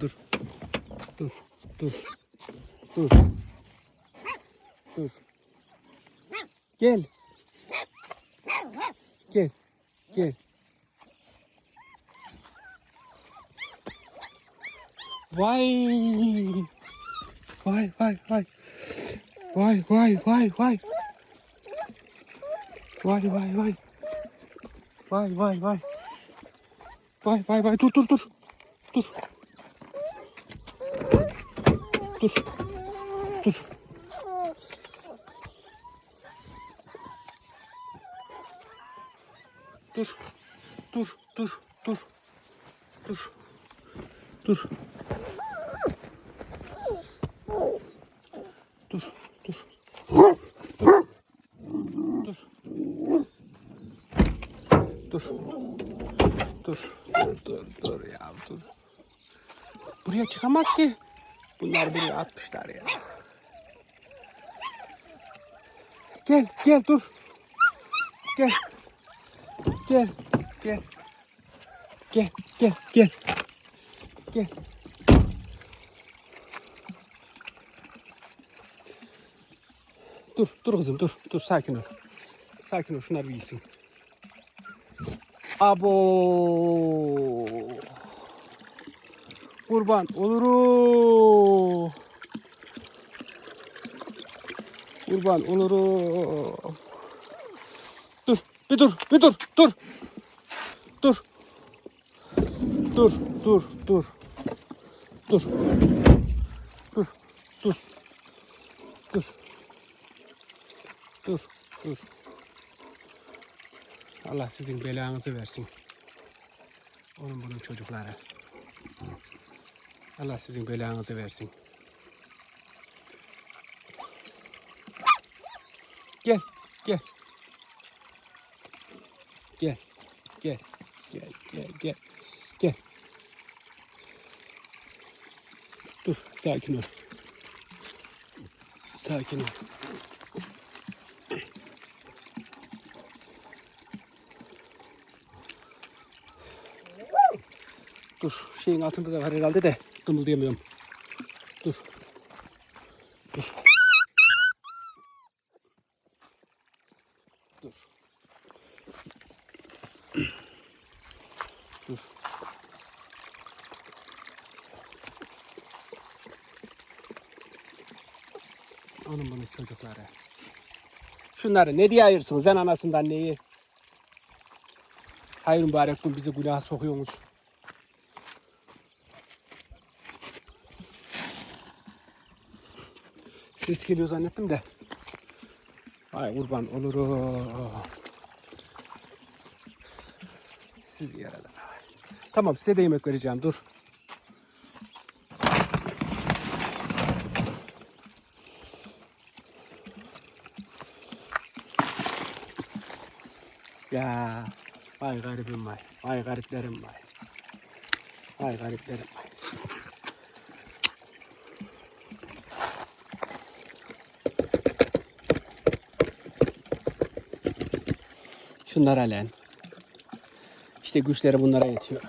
kızım dur. Dur. Dur. Dur. Dur. Gel. Gel. Gel. Vay. Vay vay vay. Vay vay vay vay. Vay vay vay. Vay vay vay. Vay vay vay dur dur dur. Dur. Dur. Dur. Dur. Dur, dur, dur. Dur. Dur. Dur, dur. Dur. Dur. Dur. Dur. Dur, dur, dur ya dur. Buraya çıkamaz ki. Bunlar buraya atmışlar ya. Gel gel dur. Gel. Gel. Gel. Gel gel gel. Gel. Dur, dur kızım, dur, dur, sakin ol. Sakin ol, şunlar bir iyisin. Abo. Kurban olurum. Kurban olurum. Dur, bir dur, bir dur, dur. Dur. Dur, dur, dur. Dur. Dur, dur. Dur. Dur, dur. Allah sizin belanızı versin. Onun bunun çocukları. Allah sizin belanızı versin. Gel, gel. Gel, gel, gel, gel, gel, gel. Dur, sakin ol. Sakin ol. Dur, şeyin altında da var herhalde de kımıldayamıyorum. Dur. Dur. Dur. Dur. Onun bunun çocukları. Şunları ne diye ayırsınız sen anasından neyi? Hayır mübarek gün bizi günaha sokuyorsunuz. Ses geliyor zannettim de. Ay kurban olurum. Siz yaradan. Tamam size de yemek vereceğim dur. Ya vay garibim vay. Vay gariplerim vay. Vay gariplerim vay. Şunlara lan. İşte güçleri bunlara yetiyor.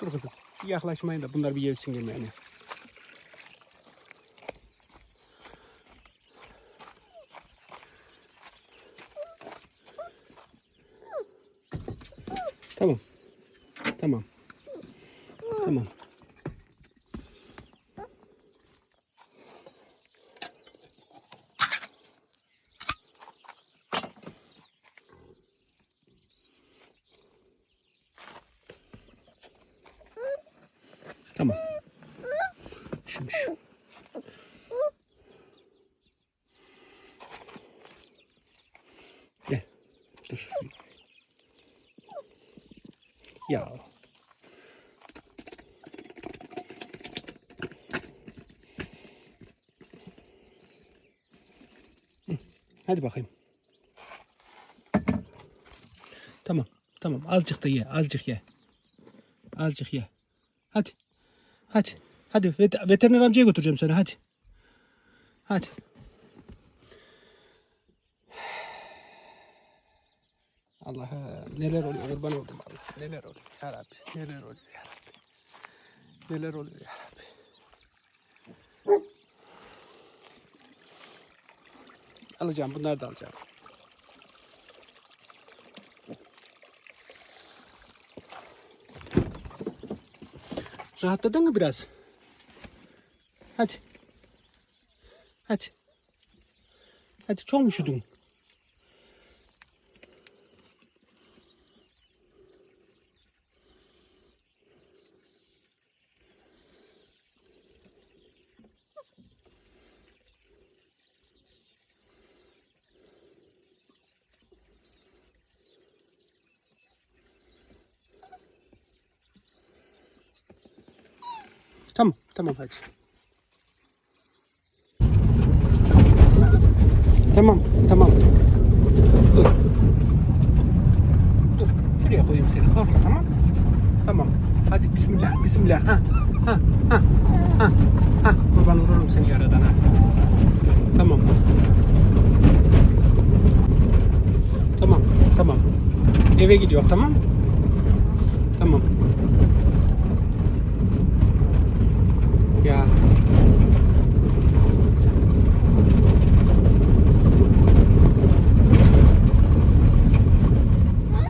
Dur kızım. Yaklaşmayın da bunlar bir yevsin yemeğini. Tamam. Tamam. Tamam. Tamam. Şimdi şu. Gel. Dur. Ya. Hadi bakayım. Tamam. Tamam. Azıcık da ye. Azıcık ye. Azıcık ye. Hadi. Hadi. Hadi. Vet- veteriner amcaya götüreceğim seni. Hadi. Hadi. Neler oluyor kurban oldum Allah. Neler oluyor ya Rabbi. Neler oluyor ya Rabbi. Neler oluyor ya Rabbi. Alacağım. Bunları da alacağım. Rahatladın mı biraz? Hadi. Hadi. Hadi çok mu üşüdün? Tamam, tamam hadi. Tamam, tamam. Dur. Dur. Şuraya koyayım seni. Korkma tamam? Tamam. Hadi bismillah, bismillah. Ha, ha, ha, ha, ha. Kurban olurum seni yaradan ha. Tamam. Tamam, tamam. Eve gidiyor tamam? Tamam. Ya.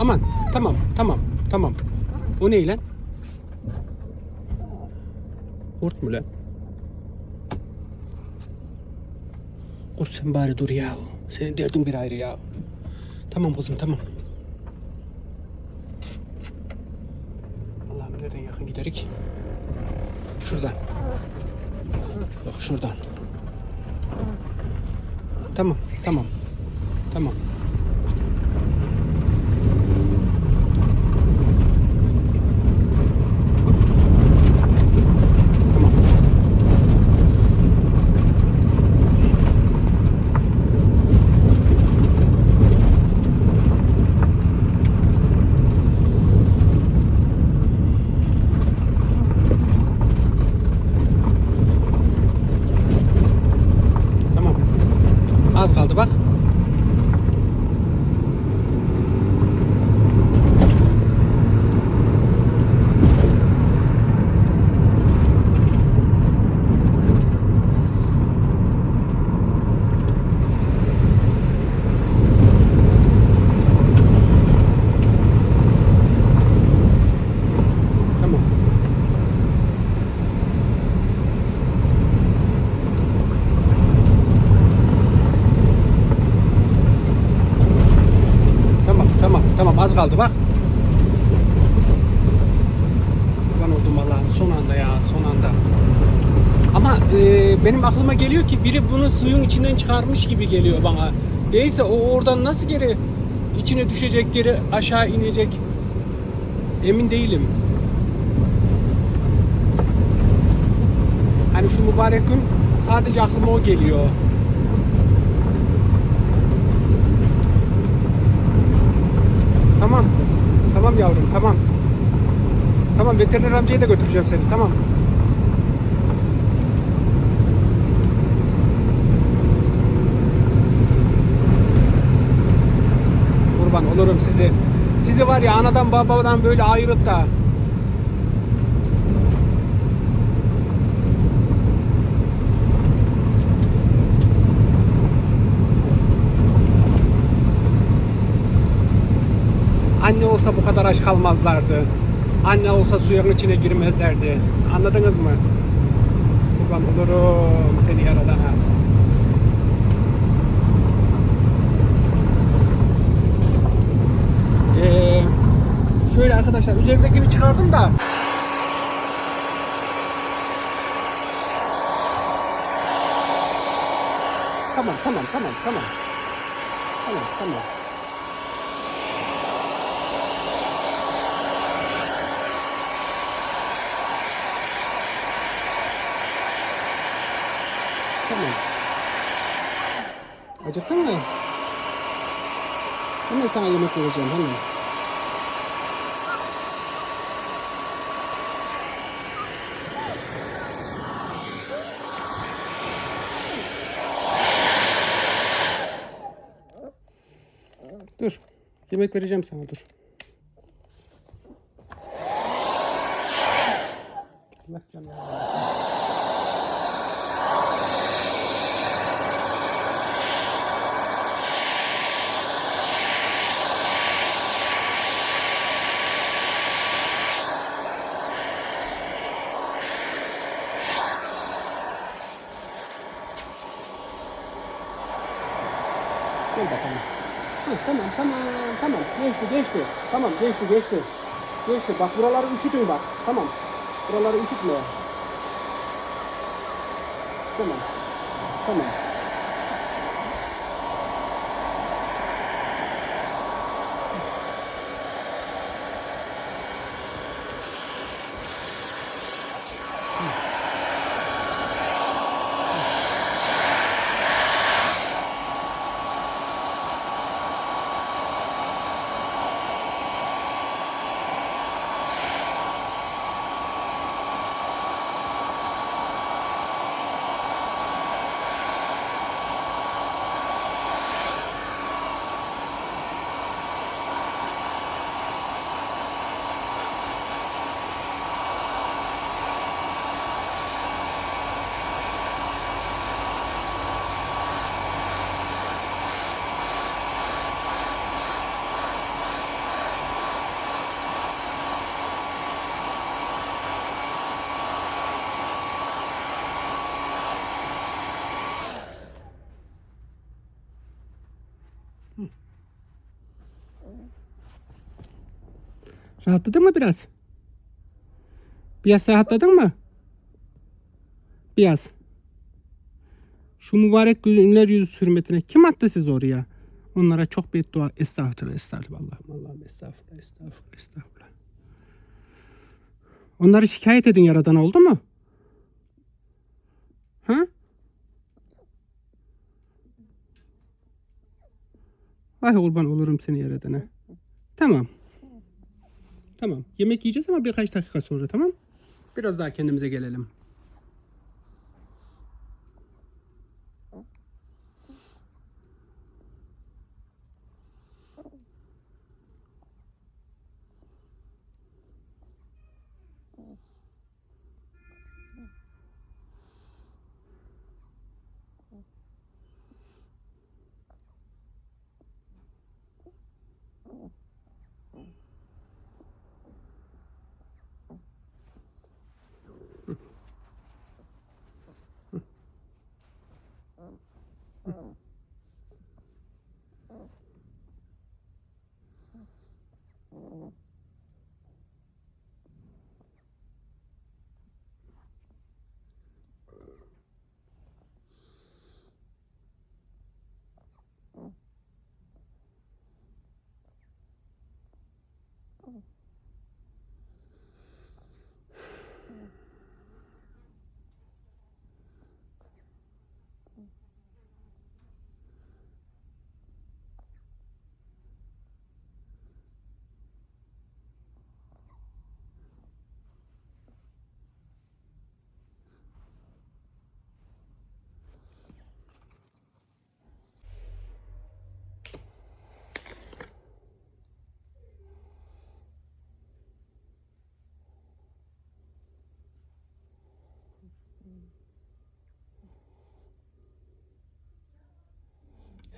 Aman tamam tamam tamam. O ne lan? Kurt mu lan? Kurt sen bari dur ya. Senin derdin bir ayrı ya. Tamam kızım tamam. Allah'ım nereden yakın giderik? Şuradan. Bak şuradan. Tamam, tamam. Tamam. Tamam. Az kaldı bak. Tamam. Tamam, tamam, tamam. Az kaldı bak. Kurban oldum Allah'ım son anda ya, son anda. Ama e, benim aklıma geliyor ki biri bunu suyun içinden çıkarmış gibi geliyor bana. Değilse o oradan nasıl geri içine düşecek, geri aşağı inecek? Emin değilim. Hani şu mübarek gün sadece aklıma o geliyor. Tamam. Yavrum tamam. Tamam veteriner amcaya da götüreceğim seni tamam. Kurban olurum sizi. Sizi var ya anadan babadan böyle ayırıp da Anne olsa bu kadar aç kalmazlardı. Anne olsa suyun içine girmezlerdi. Anladınız mı? Kurban olurum seni yaradana. Ee, şöyle arkadaşlar üzerindekini çıkardım da Tamam tamam tamam tamam. Tamam tamam. Tamam. Acıktın mı? Hemen sana yemek vereceğim hemen. Dur. Yemek vereceğim sana dur. Allah canına. Bakalım. Ha, tamam tamam tamam geçti geçti. Tamam geçti geçti. Geçti bak buraları üşütün bak. Tamam. Buraları üşütme. Tamam. Tamam. Rahatladın mı biraz? Biraz rahatladın mı? Biraz. Şu mübarek günler yüzü hürmetine kim attı siz oraya? Onlara çok beddua. Estağfurullah, estağfurullah. Allah'ım, Allah'ım, estağfurullah, estağfurullah, estağfurullah. Onları şikayet edin yaradan oldu mu? Ha? Ay kurban olurum seni yaradana. Tamam. Tamam. Yemek yiyeceğiz ama birkaç dakika sonra tamam? Biraz daha kendimize gelelim.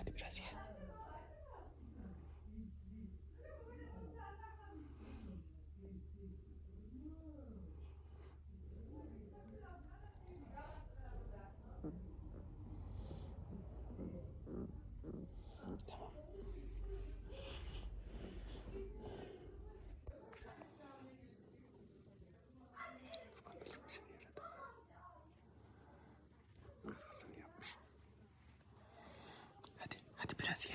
Hadi biraz ye. Tamam. Hadi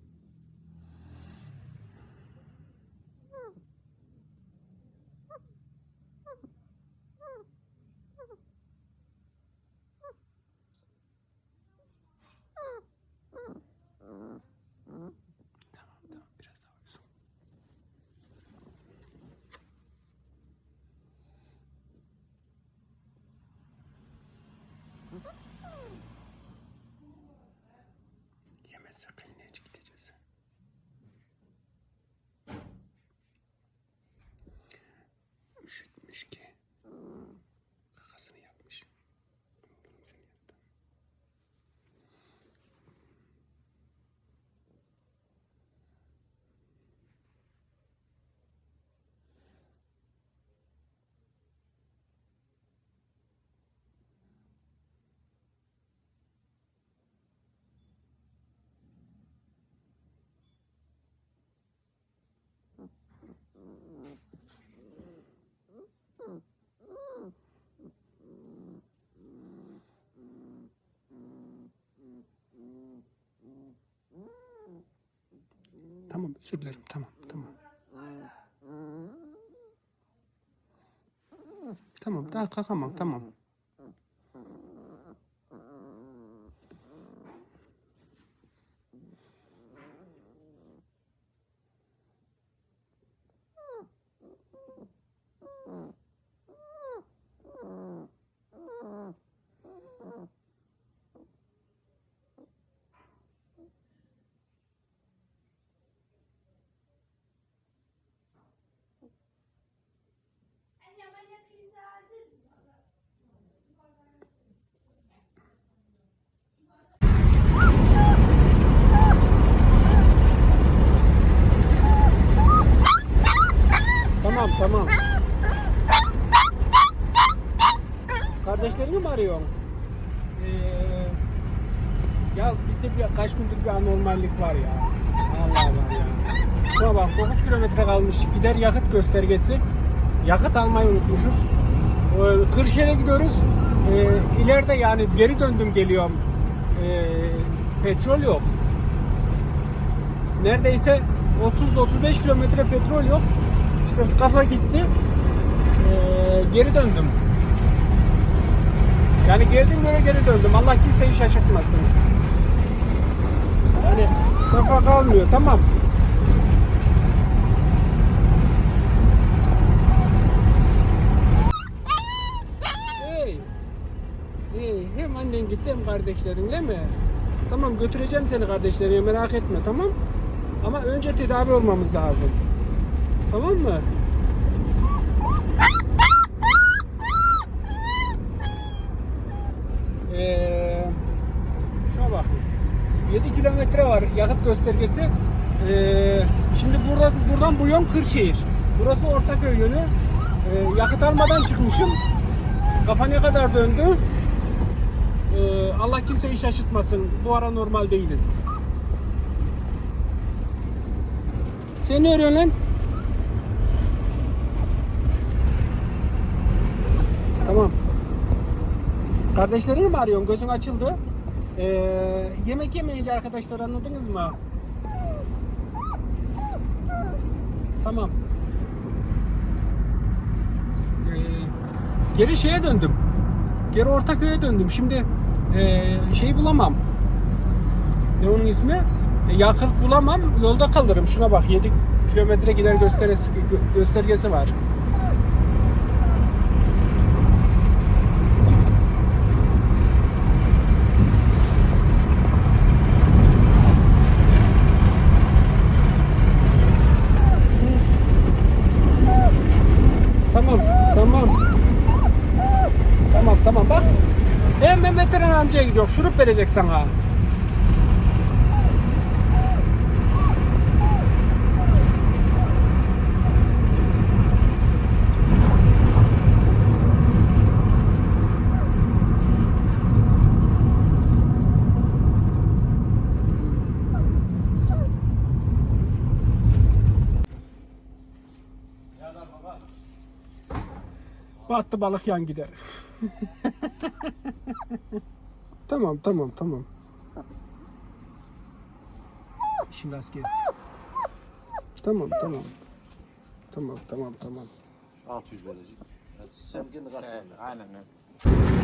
72 özür dilerim tamam tamam. Tamam daha kalkamam tamam. Tamam. Kardeşlerini mi arıyorsun? Ee, ya bizde bir kaç gündür bir anormallik var ya. Allah var ya. Şuna bak 9 kilometre kalmış gider yakıt göstergesi. Yakıt almayı unutmuşuz. Ee, Kırşehir'e gidiyoruz. Ee, ileride yani geri döndüm geliyorum. Ee, petrol yok. Neredeyse 30-35 kilometre petrol yok. İşte kafa gitti. Ee, geri döndüm. Yani geldim yere geri döndüm. Allah kimseyi şaşırtmasın. Yani kafa kalmıyor. Tamam. Hey. Hey, hem annen gitti hem kardeşlerin değil mi? Tamam götüreceğim seni kardeşlerine merak etme tamam? Ama önce tedavi olmamız lazım. Tamam mı? Ee, şuna bakın. 7 kilometre var yakıt göstergesi. Ee, şimdi burada buradan bu yön Kırşehir. Burası Ortaköy yönü. Ee, yakıt almadan çıkmışım. Kafa ne kadar döndü? Ee, Allah kimseyi şaşırtmasın. Bu ara normal değiliz. Sen ne arıyorsun lan? Tamam. Kardeşlerini mi arıyorsun? Gözün açıldı. Ee, yemek yemeyince arkadaşlar anladınız mı? Tamam. Ee, geri şeye döndüm. Geri Ortaköy'e döndüm. Şimdi ee, şey bulamam. Ne onun ismi? E, yakıt bulamam. Yolda kalırım. Şuna bak 7 kilometre gider göstergesi, gö- göstergesi var. Tamam, tamam. Tamam, tamam bak. Hemen gidiyor. Şurup verecek sana. Battı balık yan gider. tamam tamam tamam. işin rast gelsin. Tamam tamam. Tamam tamam tamam. 600 verecek. Sen kendi ver. aynen öyle.